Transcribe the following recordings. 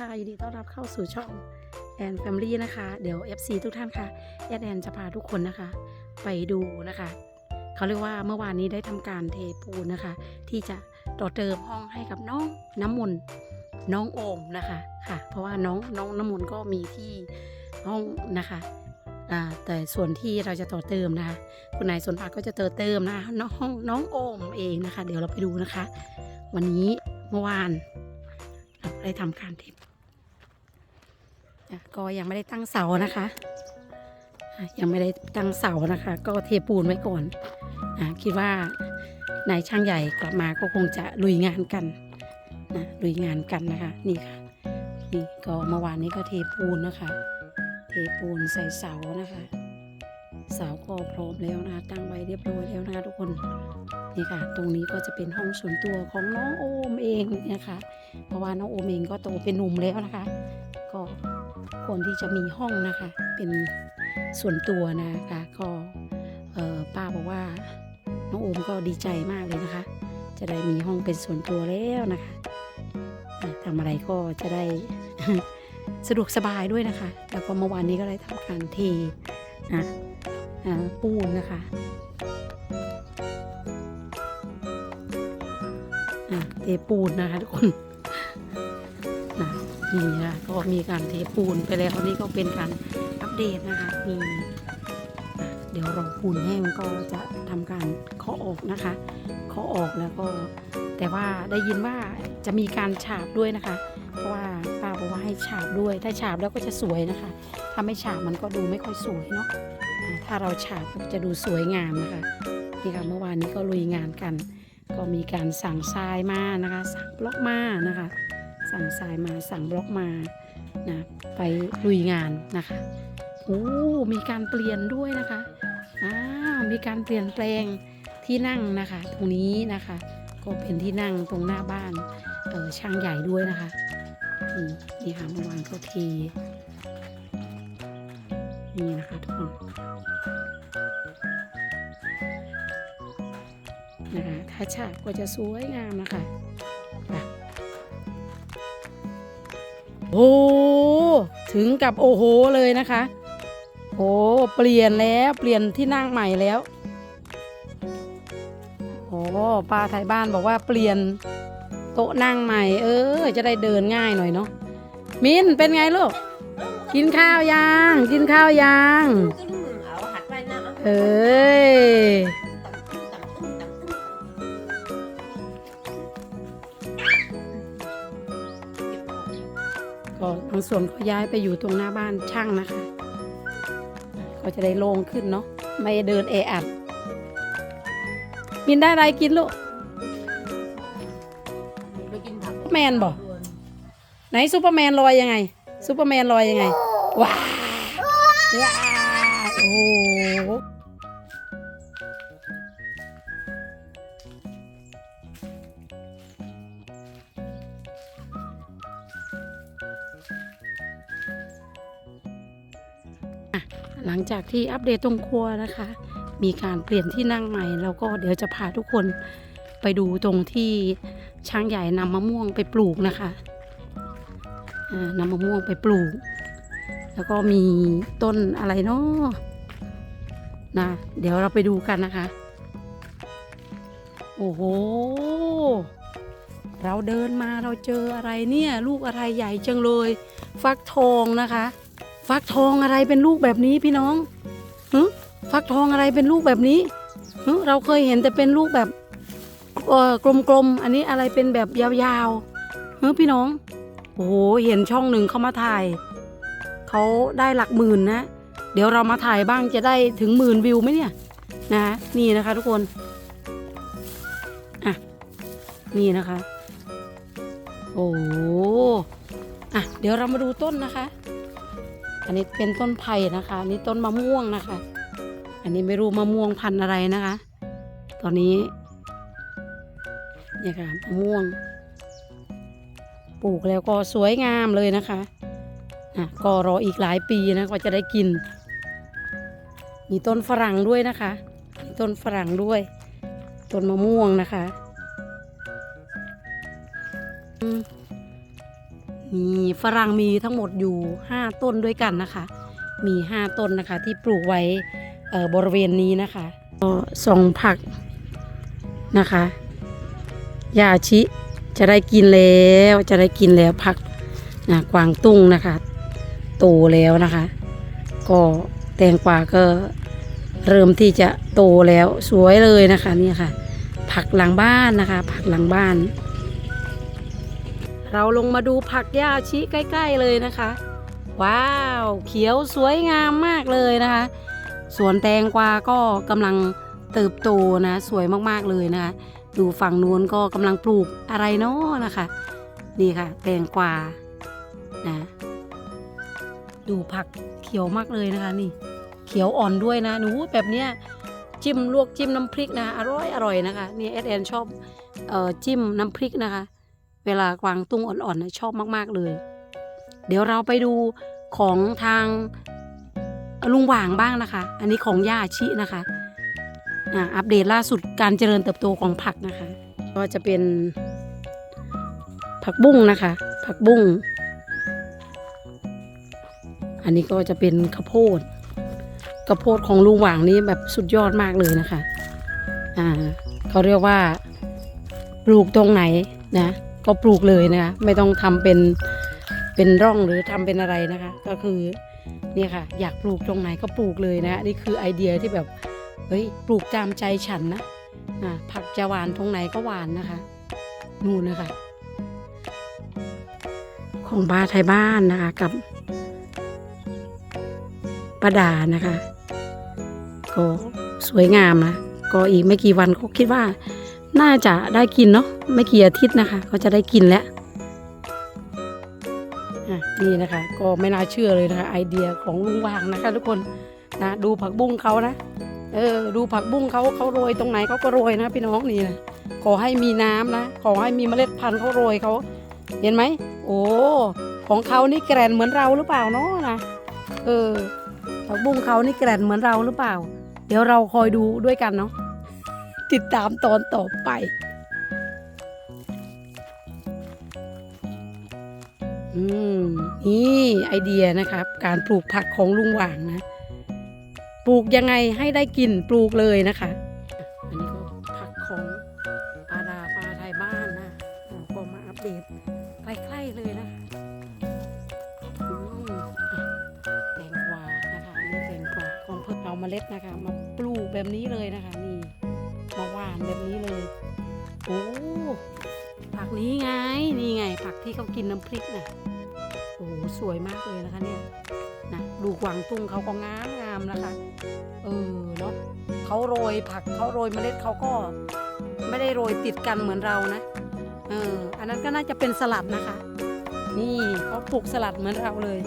ค่ะยินดีต้อนรับเข้าสู่ช่องแอนแฟมิลี่นะคะ เดี๋ยว FC ทุกท่านค่ะแอดแอนจะพาทุกคนนะคะ ไปดูนะคะ เขาเรียกว่าเมื่อวานนี้ได้ทำการเทปูนนะคะ ที่จะต่อเติมห้องให้กับน้องน้ำมนต์น้องโอมนะคะค่ะ เพราะว่าน้องน้องน้ำมนต์ก็มีที่ห้องนะคะแต่ส่วนที่เราจะต่อเติมนะคะคุณนายสนผักก็จะเติมเติมนะน้องห้องน้องโอมเองนะคะ เดี๋ยวเราไปดูนะคะ วันนี้เมื่อวานเราได้ทำการเทป ก็ยังไม่ได้ตั้งเสานะคะ ยังไม่ได้ตั้งเสานะคะ ก็เทปูนไว้ก่อนอะคิดว่านายช่างใหญ่กลับมาก็คงจะลุยงานกันนะลุยงานกันนะคะ นี่ค่ะ นี่ก็เมื่อวานนี้ก็เทปูนนะคะ เทปูนใส่เสานะคะ เสาก็พร้อมแล้วนะตั้งไว้เรียบร้อยแล้วนะคะทุกคนนี่ค่ะ ตรงนี้ก็จะเป็นห้องส่วนตัวของน้องโอมเองนะคะ เพราะว่าน้องโอมเองก็โตเป็นหนุ่มแล้วนะคะ ควรที่จะมีห้องนะคะ เป็นส่วนตัวนะคะก็ป้าบอกว่าน้องโอมก็ดีใจมากเลยนะคะ จะได้มีห้องเป็นส่วนตัวแล้วนะคะทำอะไรก็จะได้สะดวกสบายด้วยนะคะ แล้วก็เมื่อวานนี้ก็ได้ทำการเทนะปูนนะคะอะเทปูนนะคะทุกคน นะนี่ค่ะก็มีการเทปูนไปแล้วนี่ก็เป็นการอัปเดตนะคะนี่อะเดี๋ยวรอปูนแห้งก็จะทำการเคาะออกนะคะเคาะออกแล้วก็ แต่ว่าได้ยินว่าจะมีการฉาบด้วยนะคะ เพราะว่าป้าบอกว่าให้ฉาบด้วย ถ้าฉาบแล้วก็จะสวยนะคะ ถ้าไม่ฉาบมันก็ดูไม่ค่อยสวยเนาะอะถ้าเราฉาบก็จะดูสวยงามนะคะนี่ค่ะเมื่อวานนี้ก็ลุยงานกัน ก็มีการสั่งทรายมานะคะ สั่งบล็อกมานะคะ สั่งทรายมาสั่งบล็อกมานะไปลุยงานนะคะโอ้มีการเปลี่ยนด้วยนะคะอ่ามีการเปลี่ยนแปลงที่นั่งนะคะ ตรงนี้นะคะ ก็เป็นที่นั่งตรงหน้าบ้านเออช่างใหญ่ด้วยนะคะนี่ค่ะเมื่อวานก็เทนี่นะคะทุกคนนะคะถ้าฉากก็จะสวยงามนะคะ โอ้ถึงกับโอ้โหเลยนะคะโอ้เปลี่ยนแล้วเปลี่ยนที่นั่งใหม่แล้วโอ้ป้าไทยบ้านบอกว่าเปลี่ยนโต๊ะนั่งใหม่ เออ จะได้เดินง่ายหน่อยเนาะมินเป็นไงลูกกินข้าวยังกินข้าวยังเอาหัดไปนะเอ้ยางส่วนก็ย้ายไปอยู่ตรงหน้าบ้านช่างนะคะ ก็จะได้โล่งขึ้นเนาะไม่เดินแออัดกินได้อะไรกินลูกไปกินผักแมนบอกไหนซูเปอร์แมนลอยยังไงซูเปอร์แมนลอยยังไงว้าวว้าวโอ้ หลังจากที่อัปเดตตรงครัวนะคะ มีการเปลี่ยนที่นั่งใหม่ แล้วก็เดี๋ยวจะพาทุกคนไปดูตรงที่ช้างใหญ่นำมะม่วงไปปลูกนะคะนำมะม่วงไปปลูก แล้วก็มีต้นอะไรเนาะนะเดี๋ยวเราไปดูกันนะคะ โอ้โห เราเดินมาเราเจออะไรเนี่ย ลูกอะไรใหญ่จังเลย ฟักทองนะคะ ฟักทองอะไรเป็นลูกแบบนี้พี่น้องหึฟักทองอะไรเป็นลูกแบบนี้หึเราเคยเห็นแต่เป็นลูกแบบเออกลมๆ อันนี้อะไรเป็นแบบยาวๆหึพี่น้อง โอ้โห เห็นช่องหนึ่งเขามาถ่าย เขาได้หลักหมื่นนะ เดี๋ยวเรามาถ่ายบ้างจะได้ถึงหมื่นวิวไหมเนี่ย นะ นี่นะคะทุกคน อะ นี่นะคะ โอ้โหอะ เดี๋ยวเรามาดูต้นนะคะ อันนี้เป็นต้นไผ่นะคะนนี่ต้นมะม่วงนะคะ อันนี้ไม่รู้มะม่วงพันธุ์อะไรนะคะ ตอนนี้เนี่ยค่ะมะม่วง ปลูกแล้วก็สวยงามเลยนะคะอะก็รออีกหลายปีนะก็จะได้กิน มีต้นฝรั่งด้วยนะคะมีต้นฝรั่งด้วยต้นมะม่วงนะคะ มีฝรั่งมีทั้งหมดอยู่ 5 ต้นด้วยกันนะคะ มี 5 ต้นนะคะที่ปลูกไว้บริเวณนี้นะคะก็ส่งผักนะคะยาชิจะได้กินแล้วจะได้กินแล้วผักนะกวางตุ้งนะคะ โตแล้วนะคะ ก็แตงกวาก็เริ่มที่จะโตแล้วสวยเลยนะคะนี่ค่ะ ผักหลังบ้านนะคะ ผักหลังบ้าน เราลงมาดูผักหญ้าชิใกล้ ๆเลยนะคะ ว้าว เขียวสวยงามมากเลยนะคะ สวนแตงกวาก็กำลังเติบโตนะ สวยมากๆเลยนะคะ ดูฝั่งนู้นก็กำลังปลูกอะไรเนาะนะคะ นี่ค่ะ แตงกวานะ ดูผักเขียวมากเลยนะคะนี่ เขียวอ่อนด้วยนะหนูแบบเนี้ยจิ้มลวกจิ้มน้ำพริกนะอร่อยอร่อยนะคะนี่เอสแอนชอบเอ่อจิ้มน้ำพริกนะคะ เวลากวางตุ้งอ่อนๆนะชอบมากๆเลย เดี๋ยวเราไปดูของทางลุงหว่างบ้างนะคะ อันนี้ของย่าชินะคะอ่าอัปเดตล่าสุดการเจริญเติบโตของผักนะคะ ก็จะเป็นผักบุ้งนะคะ ผักบุ้ง อันนี้ก็จะเป็นข้าวโพดข้าวโพดของลุงหว่างนี้แบบสุดยอดมากเลยนะคะ อ่าเขาเรียกว่าปลูกตรงไหนนะ ก็ปลูกเลยนะคะไม่ต้องทำเป็นเป็นร่องหรือทำเป็นอะไรนะคะ ก็คือเนี่ยค่ะ อยากปลูกตรงไหนก็ปลูกเลยนะนี่คือไอเดียที่แบบเฮ้ยปลูกตามใจฉันนะอ่าผักจะหวานตรงไหนก็หวานนะคะ นู่นนะคะของบ้าไทยบ้านนะคะกับป้าดานะคะ ก็สวยงามนะก็อีกไม่กี่วันก็คิดว่าน่าจะได้กินเนาะ ไม่กี่อาทิตย์นะคะ ก็จะได้กินแล้วนี่นะคะ ก็ไม่น่าเชื่อเลยนะคะ ไอเดียของลุงวางนะคะ ทุกคนนะดูผักบุ้งเขานะเออดูผักบุ้งเขาเขาโรยตรงไหนเขาก็โรยนะพี่น้องนี่นะขอให้มีน้ำนะขอให้มีเมล็ดพันธุ์เขาโรยเขาเห็นไหมโอ้ของเขานี่แกรนเหมือนเราหรือเปล่าเนาะนะเออผักบุ้งเขานี่แกรนเหมือนเราหรือเปล่า เดี๋ยวเราคอยดูด้วยกันเนาะติดตามตอนต่อไป นี่ไอเดียนะครับ การปลูกผักของลุงหว่างนะ ปลูกยังไงให้ได้กินปลูกเลยนะคะ อันนี้ก็ผักของปาดาปลาไทยบ้านนะก็มาอัปเดตใกล้ๆเลยนะอืมอะแตงกวานะคะนี่แตงกวาของเพิ่งเอาเมล็ดนะคะ มาปลูกแบบนี้เลยนะคะนี่มาหว่านแบบนี้เลยโอ้ผักนี้ไงนี่ไงผักที่เขากินน้ำพริกนะโอ้ สวยมากเลยนะคะเนี่ยนะดูกวางตุ้งเขาก็งามงามนะคะ เออเนาะเขาโรยผักเขาโรยเมล็ดเขาก็ไม่ได้โรยติดกันเหมือนเรานะ เออ อันนั้นก็น่าจะเป็นสลัดนะคะ นี่เขาปลูกสลัดเหมือนเราเลย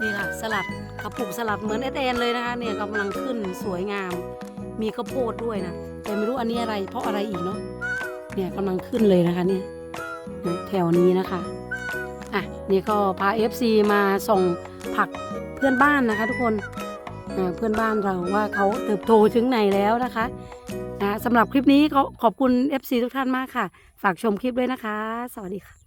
นี่ค่ะสลัดเขาปลูกสลัดเหมือนเอเดนเลยนะคะ เนี่ยกำลังขึ้นสวยงาม มีข้าวโพดด้วยนะแต่ไม่รู้อันนี้อะไรเพราะอะไรอีกเนาะเนี่ยกำลังขึ้นเลยนะคะเนี่ยแถวนี้นะคะ อะนี่ก็พา FC มาส่งผักเพื่อนบ้านนะคะ ทุกคนเพื่อนบ้านเราว่าเขาเติบโตถึงไหนแล้วนะคะนะสำหรับคลิปนี้ก็ขอบคุณ FC ทุกท่านมากค่ะ ฝากชมคลิปด้วยนะคะ สวัสดีค่ะ